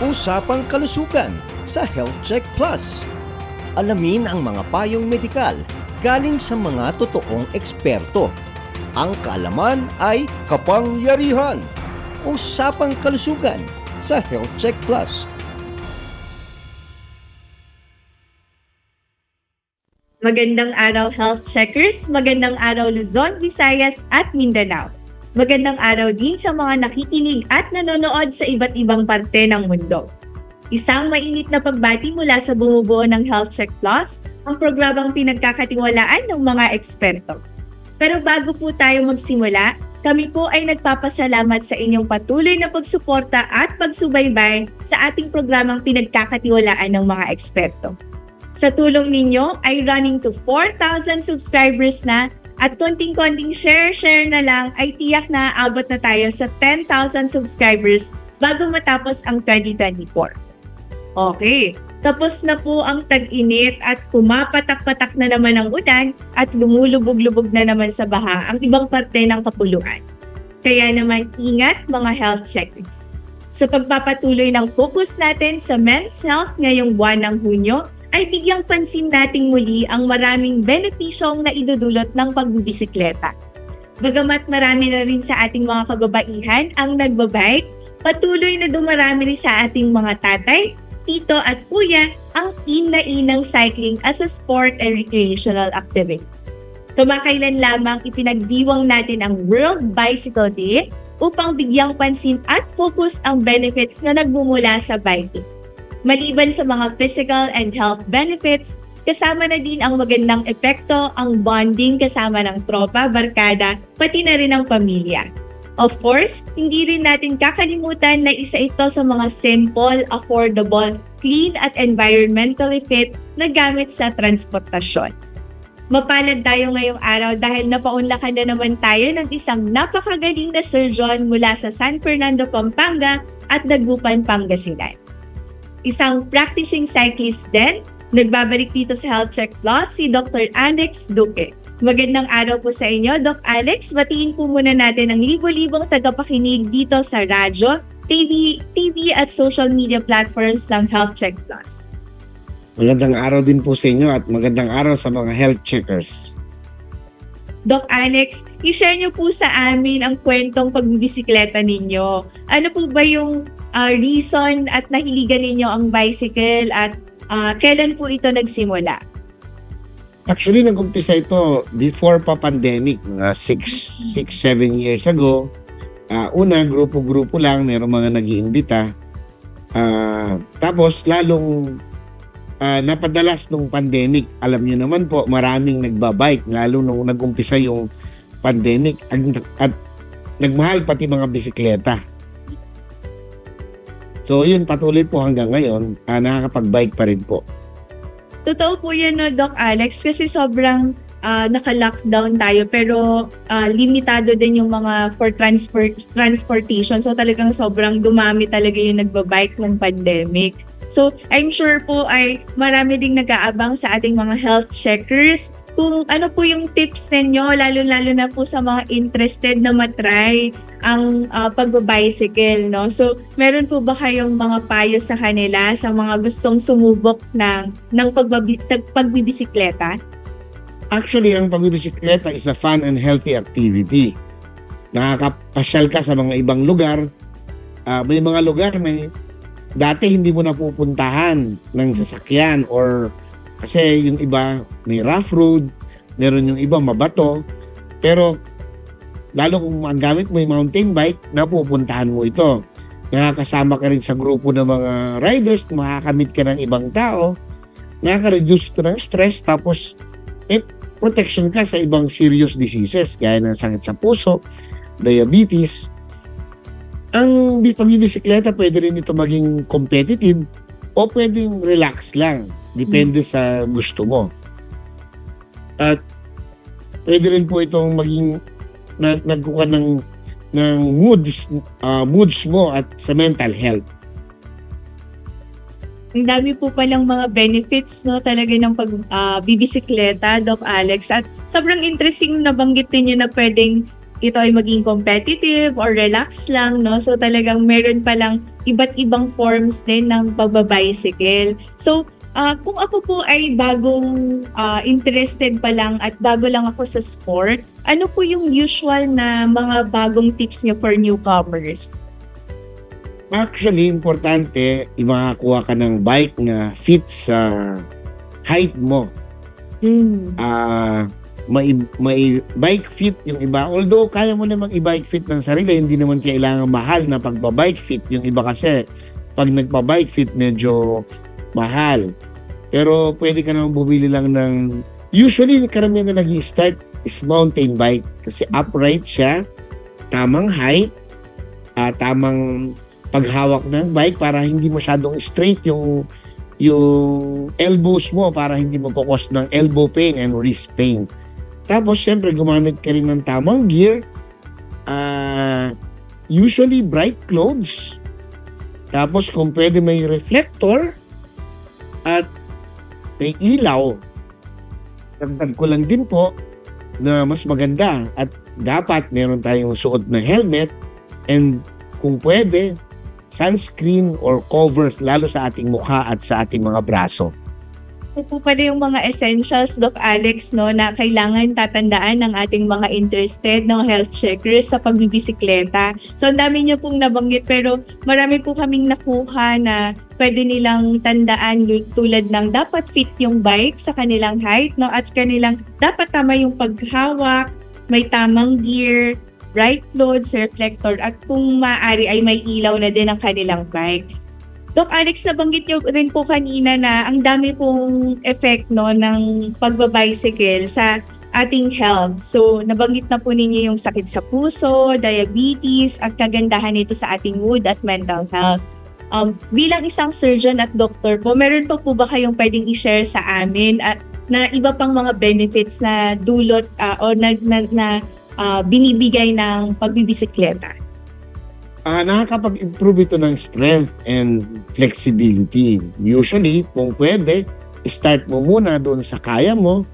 Usapang kalusugan sa Health Check Plus. Alamin ang mga payong medikal galing sa mga totoong eksperto. Ang kaalaman ay kapangyarihan. Usapang kalusugan sa Health Check Plus. Magandang araw health checkers, magandang araw Luzon, Visayas at Mindanao. Magandang araw din sa mga nakikinig at nanonood sa iba't ibang parte ng mundo. Isang mainit na pagbati mula sa bumubuo ng Health Check Plus, ang programang pinagkakatiwalaan ng mga eksperto. Pero bago po tayo magsimula, kami po ay nagpapasalamat sa inyong patuloy na pagsuporta at pagsubaybay sa ating programang pinagkakatiwalaan ng mga eksperto. Sa tulong ninyo ay running to 4,000 subscribers na at konting-konting share-share na lang ay tiyak na abot na tayo sa 10,000 subscribers bago matapos ang 2024. Okay, tapos na po ang tag-init at pumapatak-patak na naman ang ulan at lumulubog-lubog na naman sa baha ang ibang parte ng kapuluan. Kaya naman ingat mga health checkers. Sa pagpapatuloy ng focus natin sa men's health ngayong buwan ng Hunyo, ay bigyang pansin nating muli ang maraming benepisyong na idudulot ng pagbibisikleta. Bagamat marami na rin sa ating mga kababaihan ang nagbabike, patuloy na dumarami rin sa ating mga tatay, tito at kuya ang in na inang cycling as a sport and recreational activity. Kamakailan lamang ipinagdiwang natin ang World Bicycle Day upang bigyang pansin at focus ang benefits na nagmumula sa biking. Maliban sa mga physical and health benefits, kasama na din ang magandang epekto ang bonding kasama ng tropa, barkada, pati na rin ang pamilya. Of course, hindi rin natin kakalimutan na isa ito sa mga simple, affordable, clean at environmentally fit na gamit sa transportasyon. Mapalad tayo ngayong araw dahil napaunlakan na naman tayo ng isang napakagaling na surgeon mula sa San Fernando, Pampanga at Dagupan, Pangasinan isang practicing cyclist din. Nagbabalik dito sa Health Check Plus si Dr. Alex Duque. Magandang araw po sa inyo, Doc Alex. Batiin po muna natin ang libo-libong tagapakinig dito sa radyo, TV, TV at social media platforms ng Health Check Plus. Magandang araw din po sa inyo at magandang araw sa mga health checkers. Doc Alex, i-share niyo po sa amin ang kwentong pagbibisikleta ninyo. Ano po ba yung uh, reason at nahiligan ninyo ang bicycle at uh, kailan po ito nagsimula? Actually, nag-umpisa ito before pa pandemic, mga 6, 6, 7 years ago. Uh, una, grupo-grupo lang, mayroong mga nag iimbita Uh, tapos, lalong uh, napadalas nung pandemic. Alam niyo naman po, maraming nagbabike, lalo nung nag-umpisa yung pandemic at, at nagmahal pati mga bisikleta. So yun, patuloy po hanggang ngayon, uh, nakakapag-bike pa rin po. Totoo po yan, no, Doc Alex, kasi sobrang uh, naka-lockdown tayo pero uh, limitado din yung mga for transport transportation. So talagang sobrang dumami talaga yung nagbabike ng pandemic. So I'm sure po ay marami ding nag-aabang sa ating mga health checkers kung ano po yung tips ninyo, lalo-lalo na po sa mga interested na matry ang uh, pagbabicycle, no? So, meron po ba kayong mga payo sa kanila, sa mga gustong sumubok ng, ng pagbabi, pagbibisikleta? Actually, ang pagbibisikleta is a fun and healthy activity. Nakakapasyal ka sa mga ibang lugar. Uh, may mga lugar may dati hindi mo napupuntahan ng sasakyan or kasi yung iba may rough road, meron yung iba mabato. Pero lalo kung ang gamit mo yung mountain bike, napupuntahan mo ito. Nakakasama ka rin sa grupo ng mga riders, makakamit ka ng ibang tao, nakaka-reduce ito ng stress, tapos eh, protection ka sa ibang serious diseases, gaya ng sakit sa puso, diabetes. Ang pagbibisikleta, pwede rin ito maging competitive o pwedeng relax lang. Depende sa gusto mo. At pwede rin po itong maging na, nagkuha ng ng moods uh, moods mo at sa mental health. Ang dami po palang mga benefits no talaga ng pag uh, bibisikleta, Doc Alex. At sobrang interesting na banggit niyo na pwedeng ito ay maging competitive or relax lang, no? So talagang meron palang iba't ibang forms din ng pagbabicycle. So ah, kung ako po ay bagong ah, interested pa lang at bago lang ako sa sport, ano po yung usual na mga bagong tips niyo for newcomers? Actually, importante, makakuha ka ng bike na fit sa height mo. Hmm. Ah, may, may bike fit yung iba. Although, kaya mo namang i-bike fit ng sarili, hindi naman kailangan mahal na pagpa-bike fit. Yung iba kasi, pag nagpa-bike fit, medyo mahal. Pero pwede ka naman bumili lang ng... Usually, karamihan na nag start is mountain bike. Kasi upright siya, tamang height, ah, tamang paghawak ng bike para hindi masyadong straight yung yung elbows mo para hindi cause ng elbow pain and wrist pain. Tapos, syempre, gumamit ka rin ng tamang gear. Ah, usually, bright clothes. Tapos, kung pwede may reflector at may ilaw. Dagdag ko lang din po na mas maganda at dapat meron tayong suot na helmet and kung pwede, sunscreen or covers lalo sa ating mukha at sa ating mga braso. Ito po pala yung mga essentials, Doc Alex, no, na kailangan tatandaan ng ating mga interested ng health checkers sa pagbibisikleta. So, ang dami niyo pong nabanggit, pero marami po kaming nakuha na pwede nilang tandaan tulad ng dapat fit yung bike sa kanilang height, no, at kanilang dapat tama yung paghawak, may tamang gear, bright clothes, reflector, at kung maaari ay may ilaw na din ang kanilang bike. Doc Alex, nabanggit niyo rin po kanina na ang dami pong effect no, ng pagbabicycle sa ating health. So, nabanggit na po ninyo yung sakit sa puso, diabetes, at kagandahan nito sa ating mood at mental health. Um, bilang isang surgeon at doctor po, meron pa po ba kayong pwedeng i-share sa amin at na iba pang mga benefits na dulot ah, o na, na, na ah, binibigay ng pagbibisikleta? Ah, nakakapag-improve ito ng strength and flexibility. Usually, kung pwede, start mo muna doon sa kaya mo.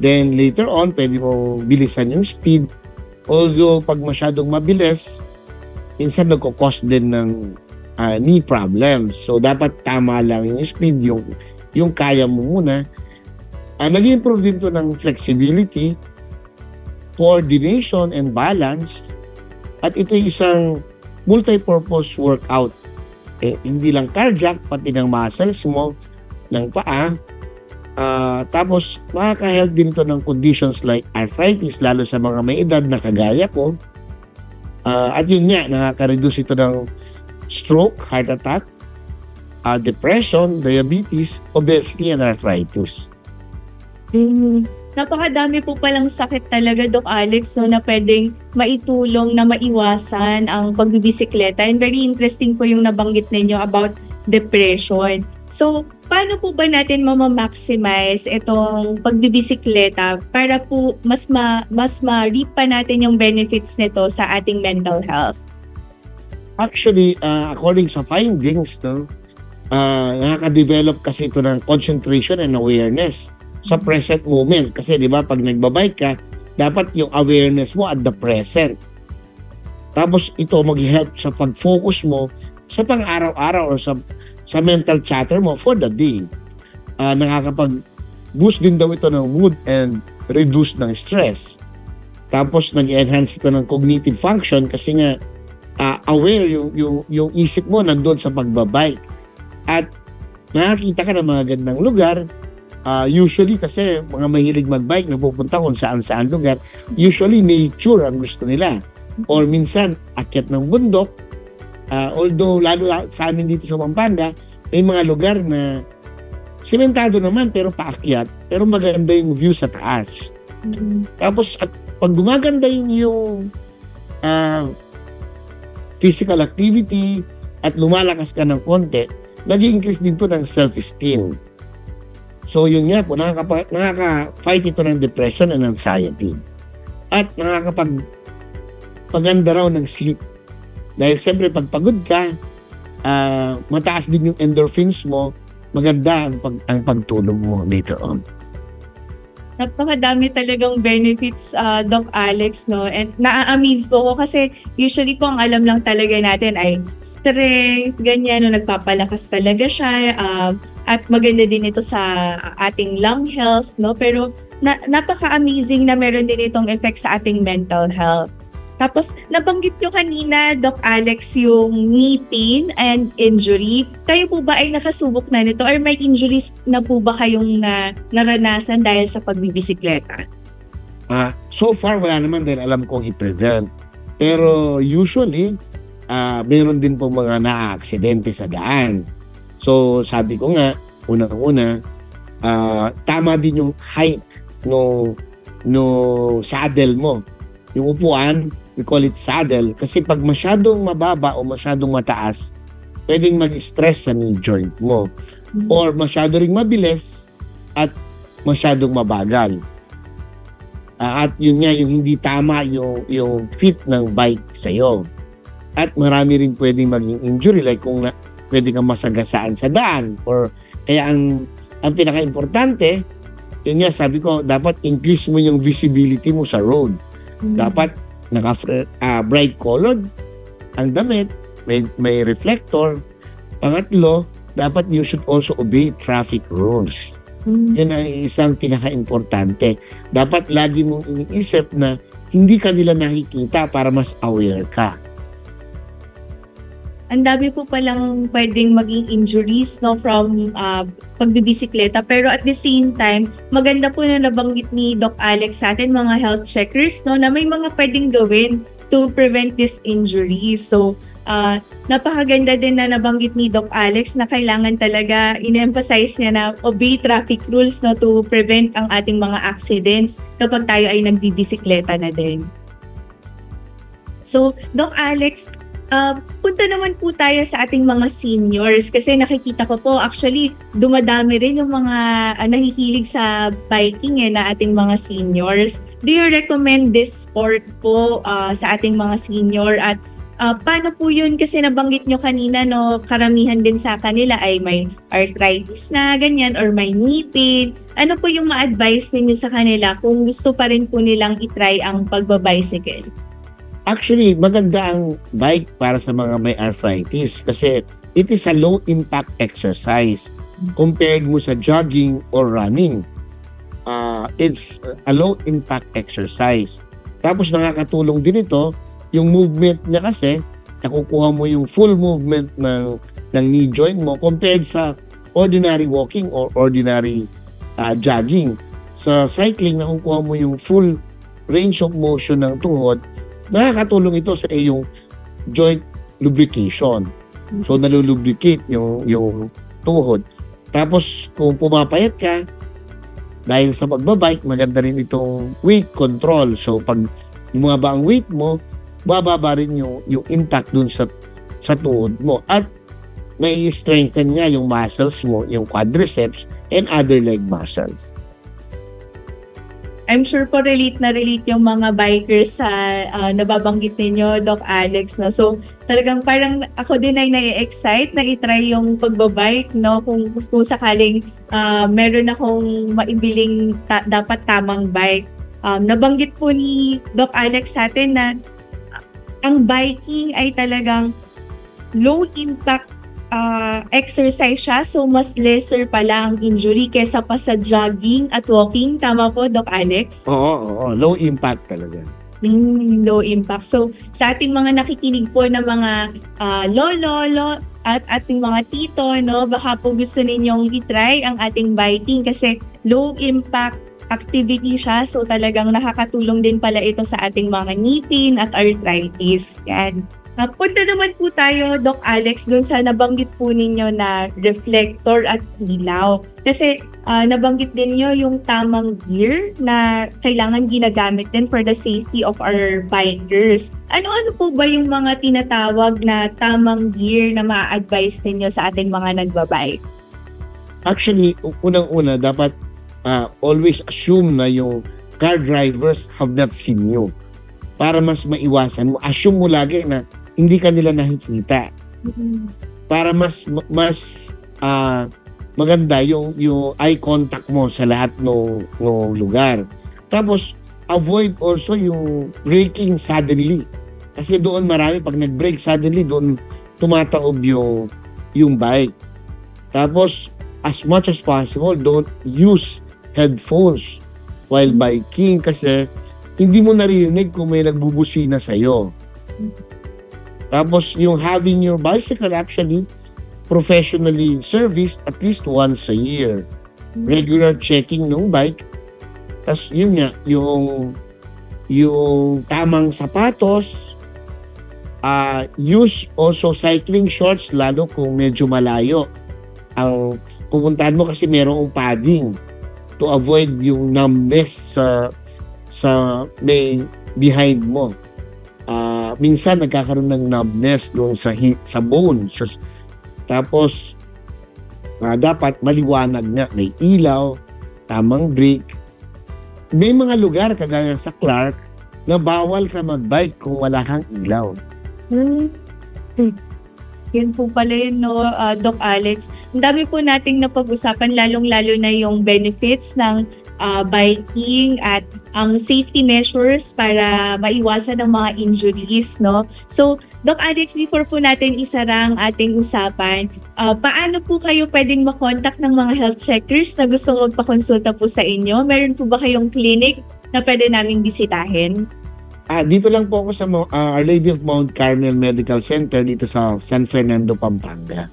Then later on, pwede mo bilisan yung speed. Although, pag masyadong mabilis, minsan nagkukos din ng ah, knee problems. So, dapat tama lang yung speed, yung, yung kaya mo muna. Ah, nag-improve din to ng flexibility, coordination, and balance. At ito isang multi-purpose workout. Eh, hindi lang cardiac, pati ng muscles mo, ng paa. Ah, tapos, makaka-help din to ng conditions like arthritis, lalo sa mga may edad na kagaya ko. Ah, at yun nga, nakaka-reduce ito ng stroke, heart attack, ah, depression, diabetes, obesity, and arthritis. Napakadami po palang sakit talaga, Doc Alex, no, na pwedeng maitulong na maiwasan ang pagbibisikleta. And very interesting po yung nabanggit ninyo about depression. So, paano po ba natin mamamaximize itong pagbibisikleta para po mas ma, mas ma-reap pa natin yung benefits nito sa ating mental health? Actually, ah, according sa findings, no, ah, nakaka-develop kasi ito ng concentration and awareness sa present moment. Kasi di ba, pag nagbabike ka, dapat yung awareness mo at the present. Tapos ito mag-help sa pag-focus mo sa pang-araw-araw or sa, sa mental chatter mo for the day. Ah, nakakapag-boost din daw ito ng mood and reduce ng stress. Tapos nag-enhance ito ng cognitive function kasi nga ah, aware yung, yung, yung isip mo nandun sa pagbabike. At nakakita ka ng mga gandang lugar, Ah, usually kasi mga mahilig magbike napupunta kung saan-saan lugar. Usually nature ang gusto nila. Or minsan akyat ng bundok. Ah, although lalo la- sa amin dito sa Pampanga, may mga lugar na simentado naman pero paakyat. Pero maganda yung view sa taas. Tapos at pag gumaganda yung, yung ah, physical activity at lumalakas ka ng konti, nag-increase din to ng self-esteem. So yun nga po, nakaka, nakaka-fight ito ng depression and anxiety. At nakakapag paganda raw ng sleep. Dahil siyempre pag pagod ka, ah, mataas din yung endorphins mo, maganda ang, pag, ang pagtulog mo later on. napakadami talagang benefits, ah, Doc Alex, no? And naa-amaze po ako kasi usually po ang alam lang talaga natin ay strength, ganyan, no? Nagpapalakas talaga siya. um, at maganda din ito sa ating lung health, no? Pero na, napaka-amazing na meron din itong effect sa ating mental health. Tapos, nabanggit nyo kanina, Doc Alex, yung knee pain and injury. Kayo po ba ay nakasubok na nito or may injuries na po ba kayong na, naranasan dahil sa pagbibisikleta? Ah, so far wala naman dahil alam kong i-prevent. Pero usually, ah meron din po mga na-aksidente sa daan. So sabi ko nga, unang-una, ah, tama din yung height no no saddle mo. Yung upuan, we call it saddle kasi pag masyadong mababa o masyadong mataas, pwedeng mag-stress sa knee joint mo or masyado ring mabilis at masyadong mabagal. Ah, at yun nga, yung hindi tama yung, yung fit ng bike sa'yo. At marami rin pwedeng maging injury like kung na, pwede kang masagasaan sa daan or kaya ang ang pinaka-importante yun nga sabi ko dapat increase mo yung visibility mo sa road dapat naka ah, bright colored ang damit may may reflector pangatlo dapat you should also obey traffic rules Mm. yun ang isang pinaka-importante. Dapat lagi mong iniisip na hindi ka nila nakikita para mas aware ka. Ang dami po palang pwedeng maging injuries no from uh, pagbibisikleta pero at the same time maganda po na nabanggit ni Doc Alex sa atin mga health checkers no na may mga pwedeng gawin to prevent this injury. So uh, napakaganda din na nabanggit ni Doc Alex na kailangan talaga in-emphasize niya na obey traffic rules no to prevent ang ating mga accidents kapag tayo ay nagbibisikleta na din. So, Doc Alex, Uh, punta naman po tayo sa ating mga seniors kasi nakikita ko po actually dumadami rin yung mga uh, nahihilig sa biking eh, na ating mga seniors. Do you recommend this sport po uh, sa ating mga senior at uh, paano po yun kasi nabanggit nyo kanina no karamihan din sa kanila ay may arthritis na ganyan or may knee pain. Ano po yung ma-advise ninyo sa kanila kung gusto pa rin po nilang itry ang pagbabicycle? Actually, maganda ang bike para sa mga may arthritis kasi it is a low impact exercise compared mo sa jogging or running. Uh, it's a low impact exercise. Tapos nakakatulong din ito yung movement niya kasi nakukuha mo yung full movement ng ng knee joint mo compared sa ordinary walking or ordinary uh, jogging. Sa cycling nakukuha mo yung full range of motion ng tuhod nakakatulong ito sa iyong joint lubrication. So nalulubricate yung yung tuhod. Tapos kung pumapayat ka dahil sa pagbabike, maganda rin itong weight control. So pag bumaba ang weight mo, bababa rin yung yung impact dun sa sa tuhod mo at may strengthen nga yung muscles mo, yung quadriceps and other leg muscles. I'm sure po relate na relate yung mga bikers sa ah, nababanggit ninyo, Doc Alex, no? So, talagang parang ako din ay nai-excite na itry yung pagbabike, no? Kung, kung sakaling ah, meron akong maibiling ta- dapat tamang bike. Um, nabanggit po ni Doc Alex sa atin na ah, ang biking ay talagang low impact ah, exercise siya, so mas lesser pala ang injury kesa pa sa jogging at walking. Tama po, Doc Alex? Oo, oo, low impact talaga. Mm, low impact. So, sa ating mga nakikinig po ng mga ah, lolo, lo, at ating mga tito, no, baka po gusto ninyong itry ang ating biking kasi low impact activity siya. So, talagang nakakatulong din pala ito sa ating mga knee pain at arthritis. Yan. Ah, punta naman po tayo, Doc Alex, dun sa nabanggit po ninyo na reflector at ilaw. Kasi ah, nabanggit din nyo yung tamang gear na kailangan ginagamit din for the safety of our bikers. Ano-ano po ba yung mga tinatawag na tamang gear na ma-advise ninyo sa ating mga nagbabike? Actually, unang-una, dapat ah, always assume na yung car drivers have not seen you. Para mas maiwasan mo, assume mo lagi na hindi ka nila nakikita. Para mas mas ah, maganda yung yung eye contact mo sa lahat ng ng lugar. Tapos avoid also yung braking suddenly. Kasi doon marami pag nag-brake suddenly doon tumataob yung yung bike. Tapos as much as possible don't use headphones while biking kasi hindi mo naririnig kung may nagbubusina sa iyo. Tapos yung having your bicycle actually professionally serviced at least once a year. Regular checking ng bike. Tapos yun nga, yung yung tamang sapatos, uh, use also cycling shorts lalo kung medyo malayo. Ang pupuntahan mo kasi merong padding to avoid yung numbness sa sa may behind mo. Minsan nagkakaroon ng numbness doon sa hi- sa bone. Tapos ah, dapat maliwanag nga, may ilaw, tamang brake. May mga lugar kagaya sa Clark na bawal ka magbike kung wala kang ilaw. Hmm. Yun po pala yun, no, ah, Doc Alex. Ang dami po nating napag-usapan, lalong-lalo na yung benefits ng ah, biking at ang safety measures para maiwasan ng mga injuries, no? So, Doc Alex, before po natin isara ang ating usapan, ah, paano po kayo pwedeng makontak ng mga health checkers na gustong magpakonsulta po sa inyo? Meron po ba kayong clinic na pwede naming bisitahin? Ah, dito lang po ako sa ah, Our Lady of Mount Carmel Medical Center dito sa San Fernando, Pampanga.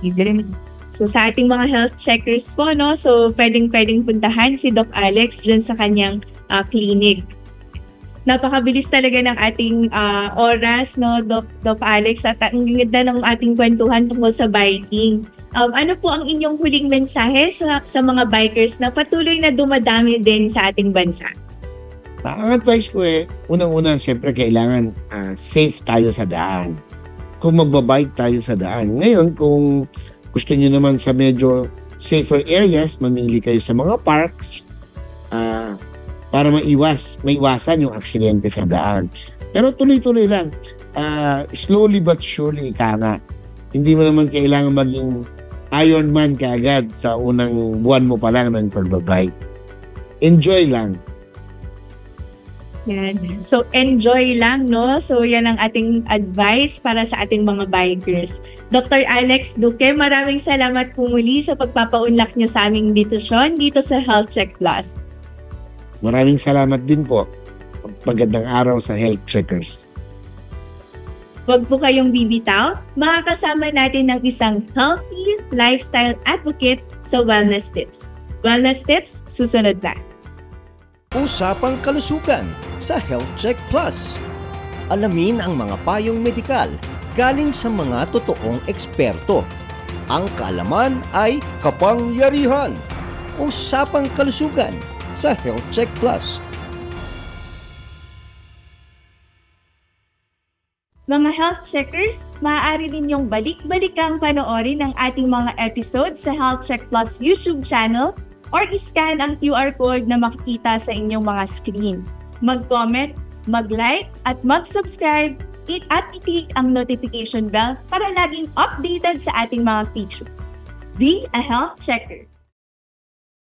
Even. So sa ating mga health checkers po, no, so pwedeng-pwedeng puntahan si Doc Alex dyan sa kanyang ah, clinic. Napakabilis talaga ng ating ah, oras, no, Doc, Doc Alex, at ang ganda ng ating kwentuhan tungkol sa biking. Um, ano po ang inyong huling mensahe sa, sa mga bikers na patuloy na dumadami din sa ating bansa? Ang advice ko eh, unang-una, syempre kailangan ah, safe tayo sa daan. Kung magbabike tayo sa daan. Ngayon, kung gusto niyo naman sa medyo safer areas, mamili kayo sa mga parks ah, para maiwas, maiwasan yung aksidente sa daan. Pero tuloy-tuloy lang. Ah, slowly but surely, ika nga. Hindi mo naman kailangan maging Iron Man kaagad sa unang buwan mo pa lang ng pagbabike. Enjoy lang. Yan. So, enjoy lang, no? So, yan ang ating advice para sa ating mga bikers. Dr. Alex Duque, maraming salamat po muli sa pagpapaunlak niyo sa aming invitasyon dito sa Health Check Plus. Maraming salamat din po. Magandang araw sa Health Checkers. Huwag po kayong bibitaw, makakasama natin ng isang healthy lifestyle advocate sa Wellness Tips. Wellness Tips, susunod na. Usapang kalusugan sa Health Check Plus. Alamin ang mga payong medikal galing sa mga totoong eksperto. Ang kaalaman ay kapangyarihan. Usapang kalusugan sa Health Check Plus. Mga health checkers, maaari ninyong balik-balikang panoorin ang ating mga episodes sa Health Check Plus YouTube channel or iscan ang QR code na makikita sa inyong mga screen. Mag-comment, mag-like, at mag-subscribe at i-click ang notification bell para laging updated sa ating mga features. Be a health checker.